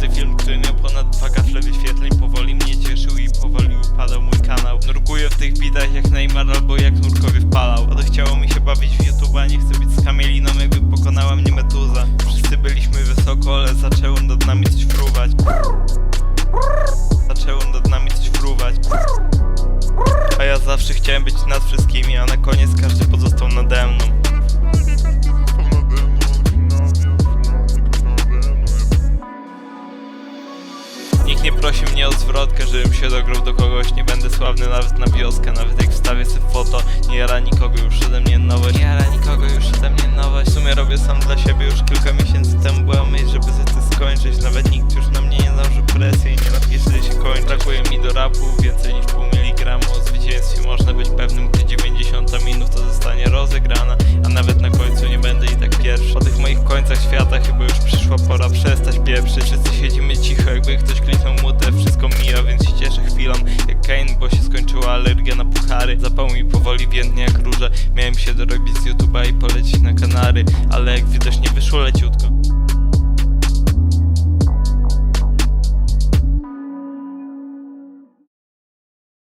Każdy film, który miał ponad dwa kafle wyświetleń powoli mnie cieszył i powoli upadał mój kanał. Nurkuję w tych bitach jak Neymar albo jak nurkowie wpalał Odechciało mi się bawić w YouTube, a nie chcę być z kamieliną jakby pokonała mnie meduza. Wszyscy byliśmy wysoko, ale zaczęło nad nami coś fruwać. Zaczęło nad nami coś fruwać. A ja zawsze chciałem być nad wszystkimi, a na koniec każdy nie prosi mnie o zwrotkę, żebym się dograł do kogoś. Nie będę sławny nawet na wioskę, nawet jak wstawię sobie foto. Nie jara nikogo już ode mnie nowość. Nie jara nikogo już ode mnie nowość. W sumie robię sam dla siebie. Już kilka miesięcy temu Była myśl, żeby zety skończyć. Nawet nikt już na mnie nie nałoży presji nie napisze, że się kończy. Brakuje mi do rapu więcej niż pół miligramu. O zwycięstwie można być pewnym, gdy 90 minuta zostanie rozegrana. A nawet na końcu nie będę i tak pierwszy moich końcach świata chyba już przyszła pora przestać pieprzyć. Wszyscy siedzimy cicho, jakby ktoś kliknął mutę Wszystko mija, więc się cieszę chwilą Jak Kane, bo się skończyła alergia na puchary. Zapał mi powoli więdnie jak róże. Miałem się dorobić z YouTube'a i polecieć na Kanary Ale jak widać nie wyszło leciutko